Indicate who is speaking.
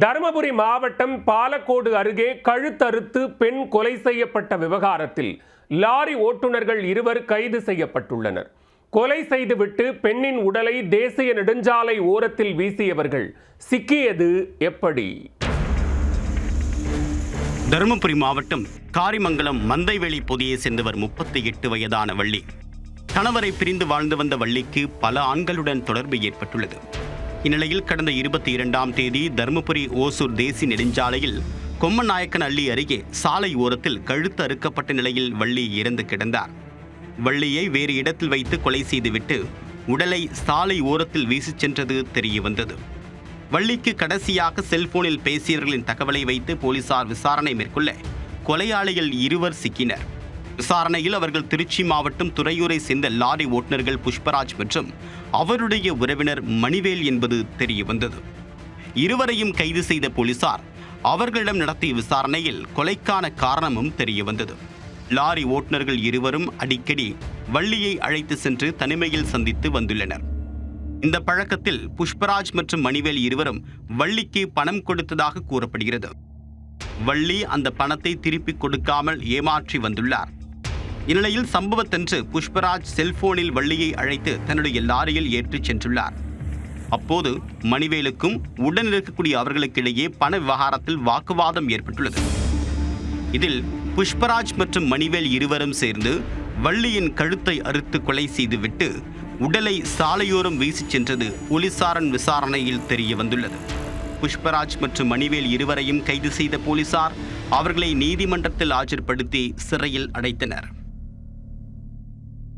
Speaker 1: தருமபுரி மாவட்டம் பாலக்கோடு அருகே கழுத்தறுத்து பெண் கொலை செய்யப்பட்ட விவகாரத்தில் லாரி ஓட்டுநர்கள் இருவர் கைது செய்யப்பட்டுள்ளனர். கொலை செய்துவிட்டு பெண்ணின் உடலை தேசிய நெடுஞ்சாலை ஓரத்தில் வீசியவர்கள் சிக்கியது எப்படி?
Speaker 2: தருமபுரி மாவட்டம் காரிமங்கலம் மந்தைவெளி பொதியை சேர்ந்தவர் முப்பத்தி எட்டு வயதான வள்ளி. கணவரை பிரிந்து வாழ்ந்து வந்த வள்ளிக்கு பல ஆண்களுடன் தொடர்பு ஏற்பட்டுள்ளது. இந்நிலையில் கடந்த இருபத்தி இரண்டாம் தேதி தருமபுரி ஓசூர் தேசிய நெடுஞ்சாலையில் கொம்மநாயக்கன் அள்ளி அருகே சாலை ஓரத்தில் கழுத்து அறுக்கப்பட்ட நிலையில் வள்ளி இறந்து கிடந்தார். வள்ளியை வேறு இடத்தில் வைத்து கொலை செய்துவிட்டு உடலை சாலை ஓரத்தில் வீசிச் சென்றது தெரியவந்தது. வள்ளிக்கு கடைசியாக செல்போனில் பேசியவர்களின் தகவலை வைத்து போலீசார் விசாரணை மேற்கொள்ள கொலையாளிகள் இருவர் சிக்கினர். விசாரணையில் அவர்கள் திருச்சி மாவட்டம் துறையூரை சேர்ந்த லாரி ஓட்டுநர்கள் புஷ்பராஜ் மற்றும் அவருடைய உறவினர் மணிவேல் என்பது தெரியவந்தது. இருவரையும் கைது செய்த போலீசார் அவர்களிடம் நடத்திய விசாரணையில் கொலைக்கான காரணமும் தெரியவந்தது. லாரி ஓட்டுநர்கள் இருவரும் அடிக்கடி வள்ளியை அழைத்து சென்று தனிமையில் சந்தித்து வந்துள்ளனர். இந்த பழக்கத்தில் புஷ்பராஜ் மற்றும் மணிவேல் இருவரும் வள்ளிக்கு பணம் கொடுத்ததாக கூறப்படுகிறது. வள்ளி அந்த பணத்தை திருப்பிக் கொடுக்காமல் ஏமாற்றி வந்துள்ளார். இந்நிலையில் சம்பவத்தன்று புஷ்பராஜ் செல்போனில் வள்ளியை அழைத்து தன்னுடைய லாரியில் ஏற்றிச் சென்றுள்ளார். அப்போது மணிவேலுக்கும் உடன் இருக்கக்கூடிய அவர்களுக்கிடையே பண விவகாரத்தில் வாக்குவாதம் ஏற்பட்டுள்ளது. இதில் புஷ்பராஜ் மற்றும் மணிவேல் இருவரும் சேர்ந்து வள்ளியின் கழுத்தை அறுத்து கொலை செய்துவிட்டு உடலை சாலையோரம் வீசிச் சென்றது போலீசாரின் விசாரணையில் தெரிய வந்துள்ளது. புஷ்பராஜ் மற்றும் மணிவேல் இருவரையும் கைது செய்த போலீசார் அவர்களை நீதிமன்றத்தில் ஆஜர்படுத்தி சிறையில் அடைத்தனர்.